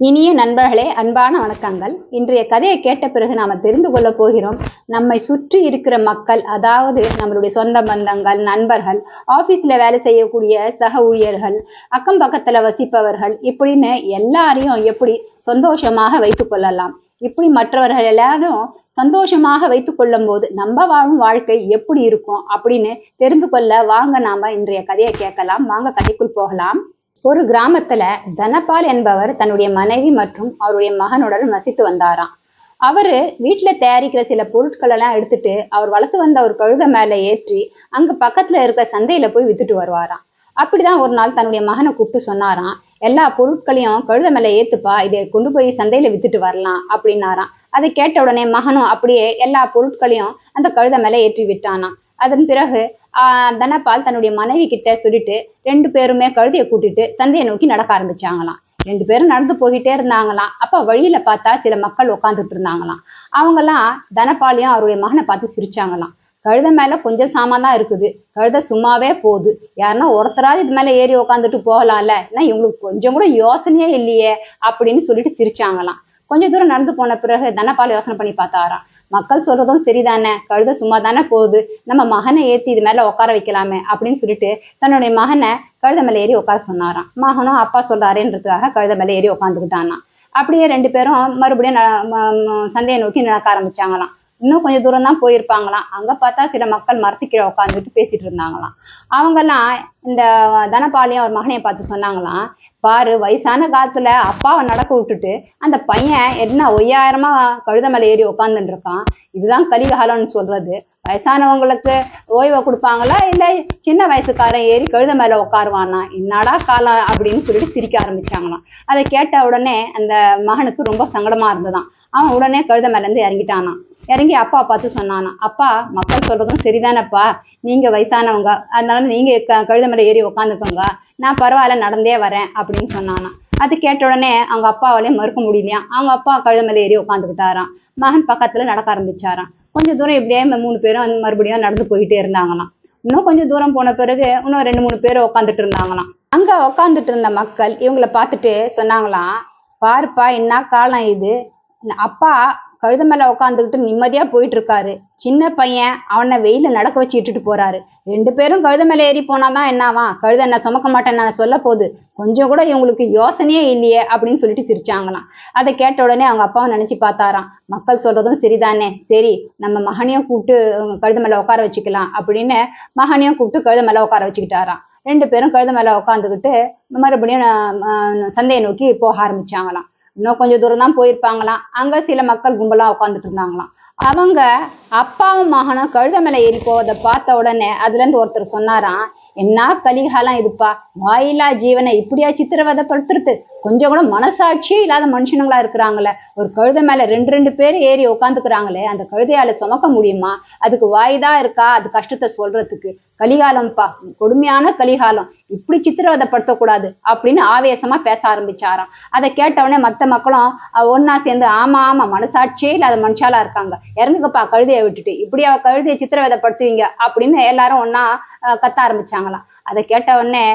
இனிய நண்பர்களே அன்பான வணக்கங்கள். இன்றைய கதையை கேட்ட பிறகு நாம தெரிந்து கொள்ள போகிறோம். நம்மை சுற்றி இருக்கிற மக்கள் அதாவது நம்மளுடைய சொந்த பந்தங்கள் நண்பர்கள் ஆபீஸ்ல வேலை செய்யக்கூடிய சக ஊழியர்கள் அக்கம் பக்கத்துல வசிப்பவர்கள் இப்படின்னு எல்லாரையும் எப்படி சந்தோஷமாக வைத்து கொள்ளலாம்? இப்படி மற்றவர்கள் எல்லாரும் சந்தோஷமாக வைத்து கொள்ளும் போது நம்ம வாழும் வாழ்க்கை எப்படி இருக்கும் அப்படின்னு தெரிந்து கொள்ள வாங்க நாம இன்றைய கதையை கேட்கலாம். வாங்க கதைக்குள் போகலாம். ஒரு கிராமத்துல தனபால் என்பவர் தன்னுடைய மனைவி மற்றும் அவருடைய மகனுடன் வசித்து வந்தாராம். அவரு வீட்டுல தயாரிக்கிற சில பொருட்கள் எல்லாம் எடுத்துட்டு அவர் வளர்த்து வந்த ஒரு கழுத மேல ஏற்றி அங்க பக்கத்துல இருக்கிற சந்தையில போய் வித்துட்டு வருவாராம். அப்படிதான் ஒரு நாள் தன்னுடைய மகனை கூப்பிட்டு சொன்னாராம் எல்லா பொருட்களையும் கழுத மேல ஏத்துப்பா இதை கொண்டு போய் சந்தையில வித்துட்டு வரலாம் அப்படின்னாராம். அதை கேட்ட உடனே மகனும் அப்படியே எல்லா பொருட்களையும் அந்த கழுத மேல ஏற்றி விட்டானாம். அதன் பிறகு ஆஹ் தனபால் தன்னுடைய மனைவி கிட்ட சொல்லிட்டு ரெண்டு பேருமே கழுதையை கூட்டிட்டு சந்தையை நோக்கி நடக்க ஆரம்பிச்சாங்களாம். ரெண்டு பேரும் நடந்து போய்கிட்டே இருந்தாங்களாம். அப்ப வழியில பார்த்தா சில மக்கள் உட்காந்துட்டு இருந்தாங்களாம். அவங்கெல்லாம் தனபாலையும் அவருடைய மகனை பார்த்து சிரிச்சாங்களாம். கழுத மேல கொஞ்சம் சாமான் தான் இருக்குது. கழுத சும்மாவே போகுது. யாருன்னா ஒருத்தராவது இது மேல ஏறி உக்காந்துட்டு போகலாம்ல. ஏன்னா இவங்களுக்கு கொஞ்சம் கூட யோசனையே இல்லையே அப்படின்னு சொல்லிட்டு சிரிச்சாங்களாம். கொஞ்ச தூரம் நடந்து போன பிறகு தனபால் யோசனை பண்ணி பார்த்தாராம். மக்கள் சொல்றதும் சரிதானே? கழுத சும்மா தானே போகுது. நம்ம மகனை ஏத்தி இது மேல உட்கார வைக்கலாமே அப்படின்னு சொல்லிட்டு தன்னுடைய மகனை கழுத மேல ஏறி உட்கார சொன்னாராம். மகனும் அப்பா சொல்றாருன்றதுக்காக கழுத மேல ஏறி உட்காந்துக்கிட்டானா அப்படியே ரெண்டு பேரும் மறுபடியும் ந- ம- சந்தையை நோக்கி நடக்க ஆரம்பிச்சாங்களாம். இன்னும் கொஞ்சம் தூரம் தான் போயிருப்பாங்களாம். அங்க பார்த்தா சில மக்கள் மரத்துக்கீழே உட்காந்துட்டு பேசிட்டு இருந்தாங்களாம். அவங்கெல்லாம் இந்த தனபாலியும் அவர் மகனையை பார்த்து சொன்னாங்களாம். பாரு வயசான காலத்துல அப்பாவை நடக்க விட்டுட்டு அந்த பையன் என்ன ஒய்யாயிரமா கழுத மேல ஏறி உட்காந்துட்டு இருக்கான். இதுதான் கலிகாலம்னு சொல்றது. வயசானவங்களுக்கு ஓய்வை கொடுப்பாங்களா? இல்ல சின்ன வயசுக்காரன் ஏறி கழுத மேல உட்காருவானா என்னடா காலம் அப்படின்னு சொல்லிட்டு சிரிக்க ஆரம்பிச்சாங்களாம். அதை கேட்ட உடனே அந்த மகனுக்கு ரொம்ப சங்கடமா இருந்ததான் அவன் உடனே கழுத மேல இருந்து இறங்கி அப்பா பார்த்து சொன்னானா அப்பா மக்கள் சொல்றதும் சரிதானப்பா. நீங்க வயசானவங்க. அதனால நீங்க க- கழுத மேல ஏறி உட்காந்துக்கோங்க நான் பரவாயில்ல நடந்தே வரேன் அப்படின்னு சொன்னானா. அது கேட்ட உடனே அவங்க அப்பாவாலையும் மறுக்க முடியலையா? அவங்க அப்பா கழுத மேல ஏறி உட்காந்துக்கிட்டாராம் மகன் பக்கத்துல நடக்க ஆரம்பிச்சாராம். கொஞ்சம் தூரம் இப்படியே மூணு பேரும் வந்து மறுபடியும் நடந்து போயிட்டே இருந்தாங்களாம். இன்னும் கொஞ்சம் தூரம் போன பிறகு இன்னும் ரெண்டு மூணு பேர் உட்காந்துட்டு இருந்தாங்களாம். அங்க உட்காந்துட்டு இருந்த மக்கள் இவங்கள பார்த்துட்டு சொன்னாங்களாம் பாருப்பா என்ன காலம் இது? அப்பா கழுத மேல உட்காந்துக்கிட்டு நிம்மதியா போயிட்டு இருக்காரு சின்ன பையன் அவனை வெயில நடக்க வச்சு இட்டுட்டு போறாரு. ரெண்டு பேரும் கழுத மேல ஏறி போனாதான் என்னவான் கழுத என்ன சுமக்க மாட்டேன் நான் சொல்ல போகுது கொஞ்சம் கூட இவங்களுக்கு யோசனையே இல்லையே அப்படின்னு சொல்லிட்டு சிரிச்சாங்களாம். அதை கேட்ட உடனே அவங்க அப்பாவை நினைச்சு பார்த்தாராம். மக்கள் சொல்றதும் சரிதானே? சரி நம்ம மகனையும் கூப்பிட்டு கழுத மேல உட்கார வச்சுக்கலாம் அப்படின்னு மகனையும் கூப்பிட்டு கழுத மேல உட்கார வச்சுக்கிட்டாராம். ரெண்டு பேரும் கழுத மேல உட்காந்துக்கிட்டு மறுபடியும் சந்தையை நோக்கி போக ஆரம்பிச்சாங்களாம். இன்னும் கொஞ்சம் தூரம் தான் போயிருப்பாங்களாம். அங்க சில மக்கள் கும்பலா உட்காந்துட்டு இருந்தாங்களாம். அவங்க அப்பாவும் மகனும் கழுத மேல ஏறி போவதை பார்த்த உடனே அதுல இருந்து ஒருத்தர் சொன்னாராம் என்ன கலிகாலம் இதுப்பா? வாயிலா ஜீவனை இப்படியா சித்திரவதைப்படுத்துறது கொஞ்சம் கூட மனசாட்சியே இல்லாத மனுஷனுங்களா இருக்கிறாங்களே. ஒரு கழுதை மேல ரெண்டு ரெண்டு பேர் ஏறி உட்காந்துக்கிறாங்களே அந்த கழுதையால சுமக்க முடியுமா? அதுக்கு வாய்தான் இருக்கா? அது கஷ்டத்தை சொல்றதுக்கு. கலிகாலம்ப்பா கொடுமையான கலிகாலம். இப்படி சித்திரவதைப்படுத்தக்கூடாது அப்படின்னு ஆவேசமா பேச ஆரம்பிச்சாராம். அதை கேட்டவுடனே மத்த மக்களும் ஒன்னா சேர்ந்து ஆமா ஆமா மனசாட்சியே இல்லாத மனுஷாலா இருக்காங்க. இறங்குங்கப்பா கழுதையை விட்டுட்டு. இப்படி அவ கழுதையை சித்திரவதைப்படுத்துவீங்க? அப்படின்னு எல்லாரும் ஒன்னா கத்த ஆரம்பிச்சாங்களாம். அதை கேட்ட உடனே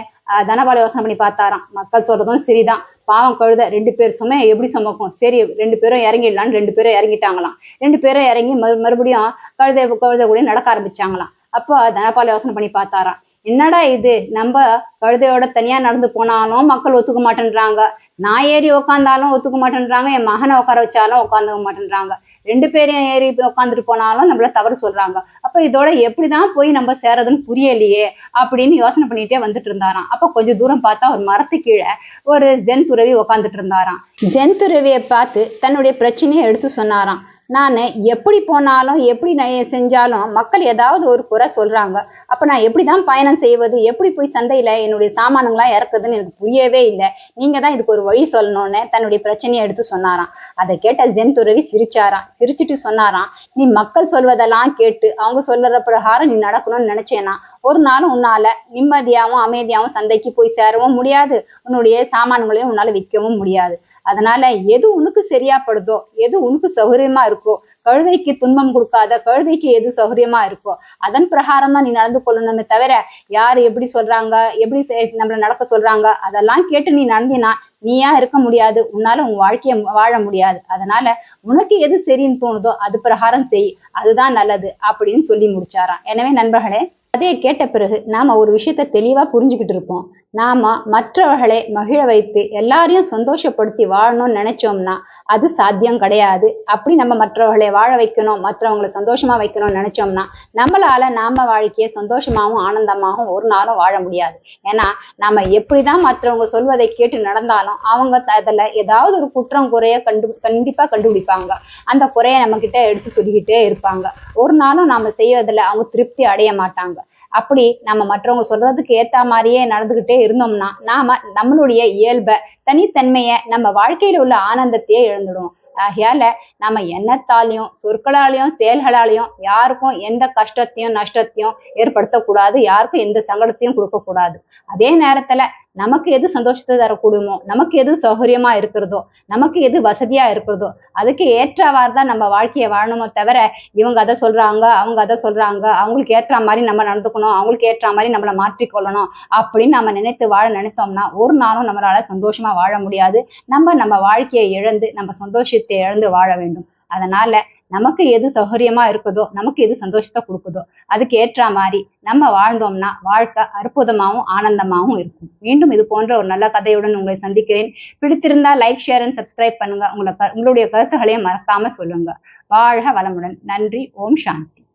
தனபால யோசனை பண்ணி பார்த்தாராம். மக்கள் சொல்றதும் சரிதான். பாவம் கழுதை ரெண்டு பேர் சுமையை எப்படி சுமக்கும்? சரி ரெண்டு பேரும் இறங்கிடலான்னு ரெண்டு பேரும் இறங்கிட்டாங்களாம். ரெண்டு பேரும் இறங்கி மறு மறுபடியும் கழுதை கழுதை கூட நடக்க ஆரம்பிச்சாங்களாம். அப்போ தனபால் யோசனை பண்ணி பார்த்தாராம். என்னடா இது? நம்ம கழுதையோட தனியா நடந்து போனாலும் மக்கள் ஒத்துக்க மாட்டேன்றாங்க. நான் ஏறி உக்காந்தாலும் ஒத்துக்க மாட்டேன்றாங்க. என் மகனை உட்கார வச்சாலும் உட்காந்துக்க மாட்டேன்றாங்க. ரெண்டு பேரையும் ஏறி உட்காந்துட்டு போனாலும் நம்மள தவறு சொல்றாங்க. அப்ப இதோட எப்படிதான் போய் நம்ம சேரதுன்னு புரியலையே அப்படின்னு யோசனை பண்ணிட்டே வந்துட்டு இருந்தாராம். அப்ப கொஞ்சம் தூரம் பார்த்தா ஒரு மரத்து கீழே ஒரு ஜென் துறவி உக்காந்துட்டு இருந்தாராம். ஜென் துறவியை பார்த்து தன்னுடைய பிரச்சனையை எடுத்து சொன்னாராம். நான் எப்படி போனாலும் எப்படி நான் செஞ்சாலும் மக்கள் ஏதாவது ஒரு குறை சொல்றாங்க. அப்ப நான் எப்படி தான் பயணம் செய்வது எப்படி போய் சந்தையில என்னுடைய சாமானுங்களாம் இறக்குதுன்னு எனக்கு புரியவே இல்லை. நீங்க தான் இதுக்கு ஒரு வழி சொல்லணும்னு தன்னுடைய பிரச்சனையை எடுத்து சொன்னாராம். அதை கேட்ட ஜென் துறவி சிரிச்சாராம். சிரிச்சிட்டு சொன்னாராம் நீ மக்கள் சொல்வதெல்லாம் கேட்டு அவங்க சொல்லுற பிரகாரம் நீ நடக்கணும்னு நினைச்சேனா? ஒரு நாளும் உன்னால நிம்மதியாவும் அமைதியாவும் சந்தைக்கு போய் சேரவும் முடியாது. உன்னுடைய சாமான்களையும் உன்னால விற்கவும் முடியாது. அதனால எது உனக்கு சரியாப்படுதோ எது உனக்கு சௌகரியமா இருக்கோ கழுதைக்கு துன்பம் கொடுக்காத கழுதைக்கு எது சௌகரியமா இருக்கோ அதன் பிரகாரம் தான் நீ நடந்து கொள்ளணுமே தவிர யார் எப்படி சொல்றாங்க எப்படி செ- நம்மள நடக்க சொல்றாங்க அதெல்லாம் கேட்டு நீ நடந்தினா நீயா இருக்க முடியாது. உன்னால உன் வாழ்க்கைய வாழ முடியாது. அதனால உனக்கு எது சரின்னு தோணுதோ அது பிரகாரம் செய். அதுதான் நல்லது அப்படின்னு சொல்லி முடிச்சாராம். எனவே நண்பர்களே கதையை கேட்ட பிறகு நாம ஒரு விஷயத்த தெளிவா புரிஞ்சுக்கிட்டு இருப்போம். நாம மற்றவர்களை மகிழ வைத்து எல்லாரையும் சந்தோஷப்படுத்தி வாழணும்னு நினைச்சோம்னா அது சாத்தியம் கிடையாது. அப்படி நம்ம மற்றவர்களை வாழ வைக்கணும் மற்றவங்களை சந்தோஷமா வைக்கணும்னு நினைச்சோம்னா நம்மளால நாம வாழ்க்கையை சந்தோஷமாகவும் ஆனந்தமாகவும் ஒரு நாளும் வாழ முடியாது. ஏன்னா நாம எப்படிதான் மற்றவங்க சொல்வதை கேட்டு நடந்தாலும் அவங்க த- அதுல ஏதாவது ஒரு குற்றம் குறைய கண்டு கண்டிப்பா கண்டுபிடிப்பாங்க. அந்த குறைய நம்ம கிட்ட எடுத்து சொல்லிக்கிட்டே இருப்பாங்க. ஒரு நாளும் நாம செய்வதில் அவங்க திருப்தி அடைய மாட்டாங்க. அப்படி நம்ம மற்றவங்க சொல்றதுக்கு ஏத்த மாதிரியே நடந்துகிட்டே இருந்தோம்னா நாம நம்மளுடைய இயல்பை தனித்தன்மையை நம்ம வாழ்க்கையில உள்ள ஆனந்தத்தையே இழந்துடுவோம். ஆகையால நம்ம எண்ணத்தாலையும் சொற்களாலையும் செயல்களாலையும் யாருக்கும் எந்த கஷ்டத்தையும் நஷ்டத்தையும் ஏற்படுத்தக்கூடாது யாருக்கும் எந்த சங்கடத்தையும் கொடுக்கக்கூடாது. அதே நேரத்துல நமக்கு எது சந்தோஷத்தை தரக்கூடுமோ நமக்கு எது சௌகரியமா இருக்கிறதோ நமக்கு எது வசதியா இருக்கிறதோ அதுக்கு ஏற்றவாறு தான் நம்ம வாழ்க்கையை வாழணுமோ தவிர இவங்க அதை சொல்றாங்க அவங்க அதை சொல்றாங்க அவங்களுக்கு ஏற்ற மாதிரி நம்ம நடந்துக்கணும் அவங்களுக்கு ஏற்ற மாதிரி நம்மளை மாற்றிக்கொள்ளணும் அப்படின்னு நம்ம நினைத்து வாழ நினைத்தோம்னா ஒரு நாளும் நம்மளால சந்தோஷமா வாழ முடியாது. நம்ம நம்ம வாழ்க்கையை இழந்து நம்ம சந்தோஷத்தை இழந்து வாழ வேண்டும். அதனால நமக்கு எது சௌகரியமா இருக்குதோ நமக்கு எது சந்தோஷத்தை கொடுக்குதோ அதுக்கு ஏற்ற மாதிரி நம்ம வாழ்ந்தோம்னா வாழ்க்கை அற்புதமாகவும் ஆனந்தமாகவும் இருக்கும். மீண்டும் இது போன்ற ஒரு நல்ல கதையுடன் உங்களை சந்திக்கிறேன். பிடித்திருந்தா லைக் ஷேர் அண்ட் சப்ஸ்கிரைப் பண்ணுங்க. உங்களை க- உங்களுடைய கருத்துக்களையும் மறக்காம சொல்லுங்க. வாழ்க வளமுடன். நன்றி. ஓம் சாந்தி.